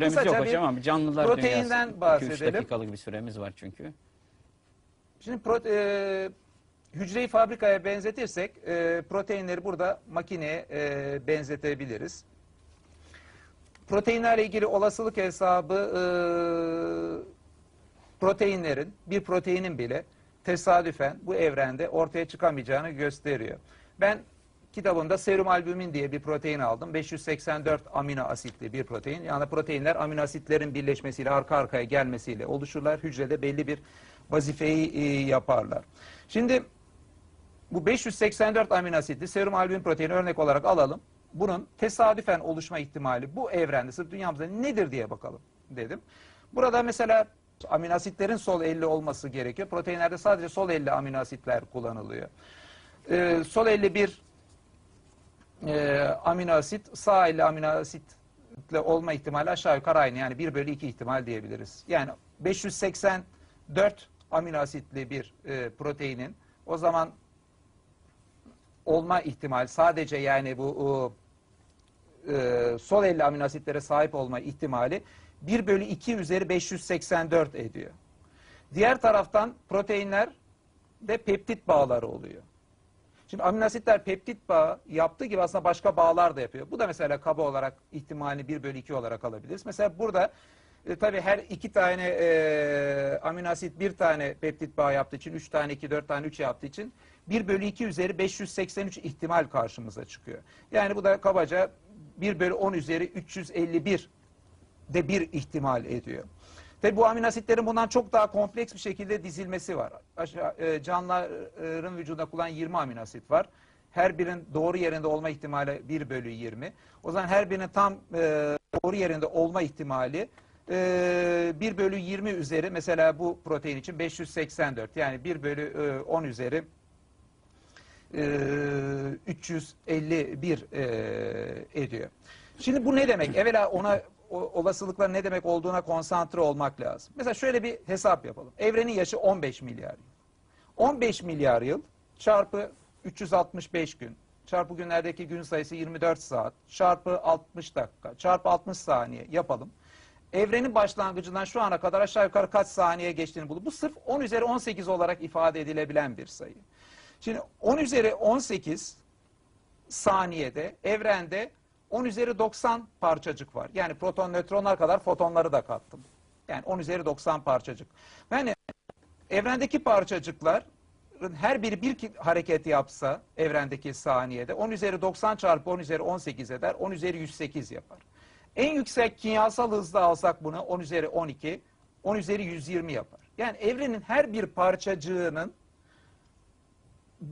Süremiz yok hocam ama canlılar proteinden dünyası 2-3 bahsedelim. dakikalık bir süremiz var çünkü. Şimdi prote- e, hücreyi fabrikaya benzetirsek e, proteinleri burada makineye e, benzetebiliriz. Proteinlerle ilgili olasılık hesabı e, proteinlerin, bir proteinin bile tesadüfen bu evrende ortaya çıkamayacağını gösteriyor. Ben kitabımda serum albümin diye bir protein aldım. 584 amino asitli bir protein. Yani proteinler amino asitlerin birleşmesiyle arka arkaya gelmesiyle oluşurlar. Hücrede belli bir vazifeyi e, yaparlar. Şimdi bu 584 amino asitli serum albümin proteini örnek olarak alalım. Bunun tesadüfen oluşma ihtimali bu evrende sırf dünyamızda nedir diye bakalım dedim. Burada mesela amino asitlerin sol 50 olması gerekiyor. Proteinlerde sadece sol 50 amino asitler kullanılıyor. Ee, sol 51 e, amino asit sağ 50 amino asitle olma ihtimali aşağı yukarı aynı. Yani 1 bölü 2 ihtimal diyebiliriz. Yani 584 amino asitli bir e, proteinin o zaman olma ihtimali sadece yani bu e, sol 50 amino asitlere sahip olma ihtimali 1 bölü 2 üzeri 584 ediyor. Diğer taraftan proteinler de peptit bağları oluyor. Şimdi amino asitler peptit bağı yaptığı gibi aslında başka bağlar da yapıyor. Bu da mesela kaba olarak ihtimalini 1 bölü 2 olarak alabiliriz. Mesela burada e, tabii her iki tane e, amino asit bir tane peptit bağı yaptığı için 3 tane 2 4 tane 3 yaptığı için 1 bölü 2 üzeri 583 ihtimal karşımıza çıkıyor. Yani bu da kabaca 1 bölü 10 üzeri 351 de bir ihtimal ediyor. Tabi bu amino asitlerin bundan çok daha kompleks bir şekilde dizilmesi var. Aşağı, e, canlıların vücudunda kullanılan 20 amino asit var. Her birinin doğru yerinde olma ihtimali 1 bölü 20. O zaman her birinin tam e, doğru yerinde olma ihtimali e, 1 bölü 20 üzeri mesela bu protein için 584 yani 1 bölü e, 10 üzeri e, 351 e, ediyor. Şimdi bu ne demek? Evvela ona o, ne demek olduğuna konsantre olmak lazım. Mesela şöyle bir hesap yapalım. Evrenin yaşı 15 milyar yıl. 15 milyar yıl çarpı 365 gün çarpı günlerdeki gün sayısı 24 saat çarpı 60 dakika çarpı 60 saniye yapalım. Evrenin başlangıcından şu ana kadar aşağı yukarı kaç saniye geçtiğini bulup bu sırf 10 üzeri 18 olarak ifade edilebilen bir sayı. Şimdi 10 üzeri 18 saniyede evrende 10 üzeri 90 parçacık var. Yani proton nötronlar kadar fotonları da kattım. Yani 10 üzeri 90 parçacık. Yani evrendeki parçacıkların her biri bir hareket yapsa evrendeki saniyede 10 üzeri 90 çarpı 10 üzeri 18 eder. 10 üzeri 108 yapar. En yüksek kimyasal hızda alsak bunu 10 üzeri 12, 10 üzeri 120 yapar. Yani evrenin her bir parçacığının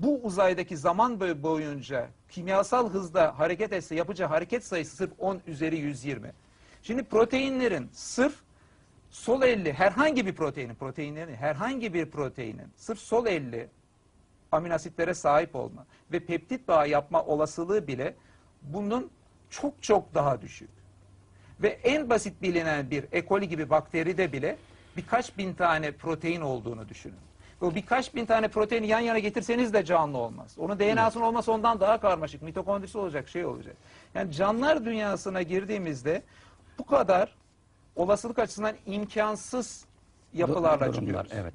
bu uzaydaki zaman boy- boyunca kimyasal hızda hareket etse yapacağı hareket sayısı sırf 10 üzeri 120. Şimdi proteinlerin sırf sol 50 herhangi bir proteinin proteinlerin herhangi bir proteinin sırf sol 50 amino asitlere sahip olma ve peptit bağı yapma olasılığı bile bunun çok çok daha düşük. Ve en basit bilinen bir E. coli gibi bakteride bile birkaç bin tane protein olduğunu düşünün. O birkaç bin tane proteini yan yana getirseniz de canlı olmaz. Onun DNA'sının olması ondan daha karmaşık. Mitokondrisi olacak, şey olacak. Yani canlılar dünyasına girdiğimizde bu kadar olasılık açısından imkansız yapılarla Durumlar, çıkıyoruz. Evet.